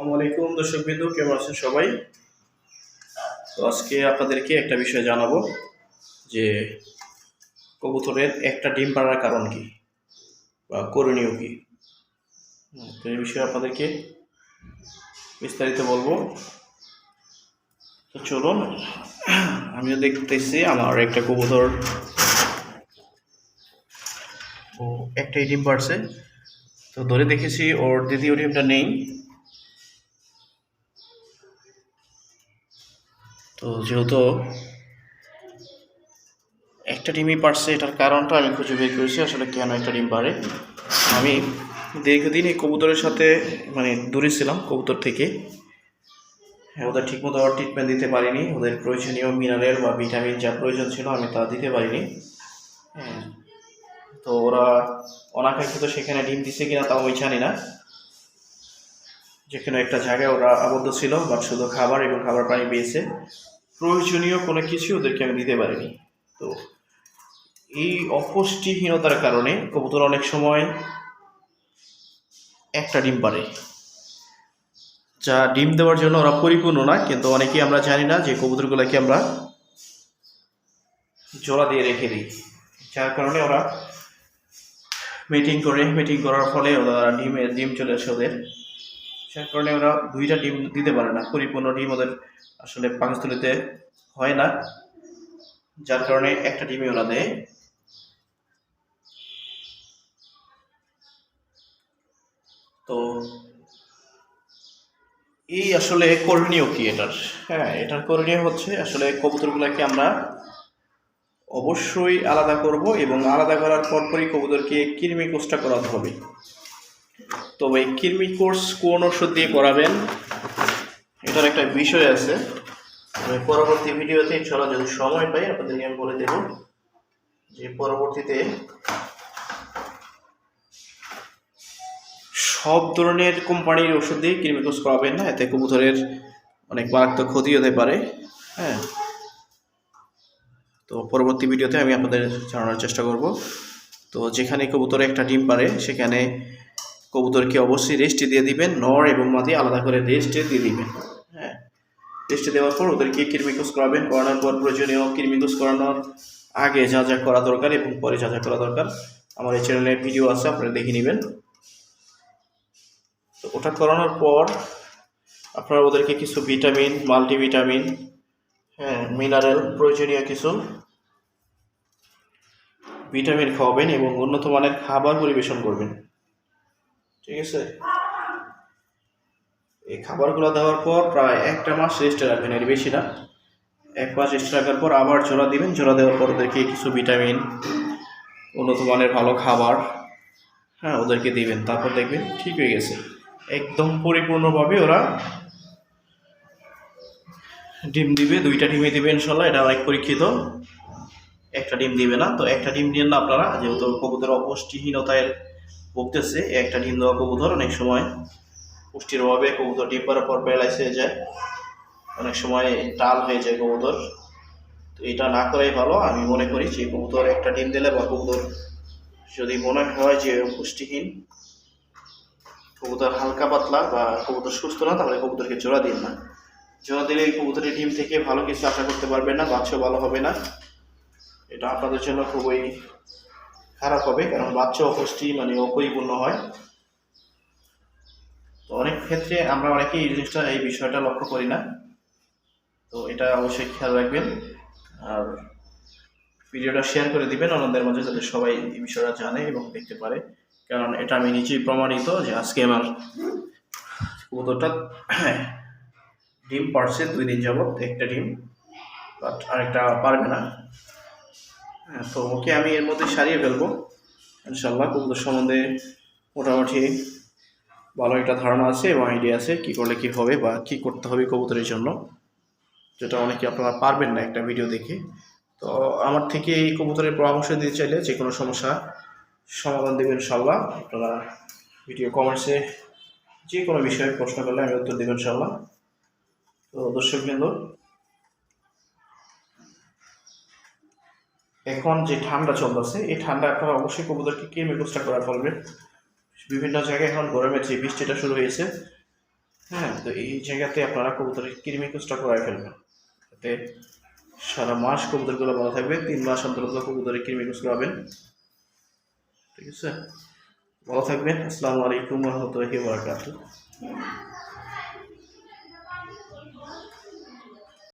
আলাইকুম দর্শক বিন্দু কেমন আছেন সবাই? তো আজকে আপনাদেরকে একটা বিষয় জানাব যে কবুতরের একটা ডিম পাড়ার কারণ কি বা করণীয় কি? তো এই বিষয়ে আপনাদেরকে বিস্তারিত বলব। তো চলুন, আমিও দেখতেছি আমার একটা কবুতর। ও একটাই ডিম পাড়ছে। তো ধরে দেখেছি ওর দ্বিতীয় ডিমটা নেই। তো যেহেতু একটা ডিমই পারছে, এটার কারণটা আমি খুঁজে বের করেছি, আসলে কেন একটা ডিম পারে। আমি দীর্ঘদিন এই কবুতরের সাথে মানে দূরে ছিলাম কবুতর থেকে। হ্যাঁ ওদের ঠিকমতো ট্রিটমেন্ট দিতে পারিনি। ওদের প্রয়োজনীয় মিনারেল বা ভিটামিন যা প্রয়োজন ছিল, আমি তা দিতে পারিনি। হ্যাঁ তো ওরা অনাকাঙ্ক্ষিত সেখানে ডিম দিছে কিনা তাও আমি জানি না। যেখানে একটা জায়গায় ওরা আবদ্ধ ছিল বাট শুধু খাবার এবং খাবার পানি পেয়েছে। প্রয়োজনীয় কোনো কিছু ওদেরকে আমি দিতে পারিনি। তো এই অপুষ্টিহীনতার কারণে কবুতর অনেক সময় একটা ডিম পারে যা ডিম দেওয়ার জন্য ওরা পরিপূর্ণ না, কিন্তু অনেকেই আমরা জানি না যে কবুতরগুলোকে আমরা জোড়া দিয়ে রেখে দিই। যার কারণে ওরা মিটিং করে মিটিং করার ফলে ওরা ডিমে ডিম চলে আসে ওদের। যার কারণে ওরা দুইটা ডিম দিতে পারে না। পরিপূর্ণ ডিম ওদের আসলে পাকস্থলিতে হয় না। যার কারণে একটা ডিমই ওরা দেয়। তো এই আসলে করণীয় কি এটার? হ্যাঁ এটার করণীয় হচ্ছে আসলে কবুতরগুলোকে আমরা অবশ্যই আলাদা করব এবং আলাদা করার পরপরই কবুতরকে কৃমি কোর্সটা করাতে হবে। তবে কৃমি কোর্স কোন ওষুধ দিয়ে করাবেন, এটার একটা বিষয় আছে। আমি পরবর্তী ভিডিওতে ইনশাল্লাহ যদি সময় পাই আপনাদেরকে আমি বলে দেব যে পরবর্তীতে সব ধরনের কোম্পানির ওষুধ দিয়ে কৃমি কোর্স করাবেন না এতে কবুতরের অনেক মারাত্মক ক্ষতি হতে পারে হ্যাঁ? তো পরবর্তী ভিডিওতে আমি আপনাদের জানানোর চেষ্টা করব। তো যেখানে কবুতরে একটা ডিম পারে, সেখানে কবুতরকে অবশ্যই রেস্টে দিয়ে দিবেন নর এবং মাদি আলাদা করে রেস্টে দিয়ে দিবেন। হ্যাঁ রেস্টে দেওয়ার পর ওদেরকে কৃমিকোষ করাবেন, করানোর পর প্রয়োজনীয় কৃমিকোষ করানোর আগে যা যা করা দরকার এবং পরে যা যা করা দরকার আমার এই চ্যানেলে ভিডিও আছে, আপনারা দেখে নেবেন। তো ওটা করানোর পর আপনারা ওদেরকে কিছু ভিটামিন মাল্টিভিটামিন হ্যাঁ মিনারেল প্রয়োজনীয় কিছু ভিটামিন খাওয়াবেন এবং উন্নত মানের খাবার পরিবেশন করবেন। ঠিক আছে? এই খাবারগুলো দেওয়ার পর প্রায় একটা মাস রেস্টে রাখবেন, এর বেশি না। এক মাস রেস্টে রাখার পর আবার জোড়া দিবেন। জোড়া দেওয়ার পর ওদেরকে কিছু ভিটামিন উন্নত মানের ভালো খাবার হ্যাঁ ওদেরকে দিবেন। তারপর দেখবেন ঠিক হয়ে গেছে। একদম পরিপূর্ণভাবে ওরা ডিম দিবে, দুইটা ডিমে দিবে ইনশাল্লাহ, এটা অনেক পরীক্ষিত। একটা ডিম দিবে না, তো একটা ডিম দিয়ে না আপনারা যেহেতু কবুতর অপুষ্টিহীনতায় ভুগতেছে একটা ডিম দেওয়া কবুতর, অনেক সময় পুষ্টির অভাবে কবুতর ডিম পাড়ার পর প্যারালাইস হয়ে যায়। অনেক সময় টাল হয়ে যায় কবুতর। তো এটা না করাই ভালো, আমি মনে করি যে কবুতর একটা ডিম দিলে বা কবুতর যদি মনে হয় যে পুষ্টিহীন, কবুতর হালকা পাতলা বা কবুতর সুস্থ না, তাহলে কবুতরকে জোড়া দিন না। জোড়া দিলে এই কবুতরের ডিম থেকে ভালো কিছু আশা করতে পারবেন না বাচ্চাও ভালো হবে না। এটা আপনাদের জন্য খুবই খারাপ হবে, কারণ বাচ্চা অপুষ্টি মানে অপরিপূর্ণ হয়। তো অনেক ক্ষেত্রে আমরা অনেকেই এই জিনিসটা, এই বিষয়টা লক্ষ্য করি না। তো এটা অবশ্যই খেয়াল রাখবেন। আর ভিডিওটা শেয়ার করে দিবেন, অন্যদের মাঝে যাতে সবাই এই বিষয়টা জানে এবং দেখতে পারে। কারণ এটা আমি নিজেই প্রমাণিত যে আজকে আমার কবুতরটা, ডিম পারছে দুই দিন যাবত একটা ডিম, বাট আরেকটা পারবে না। হ্যাঁ তো ওকে আমি এর মধ্যে সারিয়ে ফেলব ইনশাল্লাহ কবুতর সম্বন্ধে মোটামুটি ভালো একটা ধারণা আছে এবং আইডিয়া আছে কী করলে কী হবে বা কী করতে হবে কবুতরের জন্য, যেটা অনেকে আপনারা পারবেন না একটা ভিডিও দেখে। তো আমার থেকে এই কবুতরের পরামর্শ দিতে চাইলে যে কোনো সমস্যা সমাধান দেবেন ইনশাল্লাহ আপনারা ভিডিও কমেন্টসে যে কোনো বিষয়ে প্রশ্ন করলে আমি উত্তর দেবেন ইনশাল্লাহ তো দর্শকবৃন্দ এখন যে ঠান্ডা চলতেছে, এই ঠান্ডা আপনারা অবশ্যই কবুতরকে কৃমি কোষ্টা করা ফেলবেন বিভিন্ন জায়গায় এখন গরমের যে বৃষ্টিটা শুরু হয়েছে হ্যাঁ তো এই জায়গাতে আপনারা কবুতরের কৃমি কোষটা করাই ফেলবেন। যাতে সারা মাস কবুতরগুলো ভালো থাকবে, তিন মাস অন্তর কবুতরের কৃমি কোষ করাবেন ঠিক আছে? ভালো থাকবেন। আসসালামু আলাইকুম রহমতুল্লাহি বারাকাতুহু।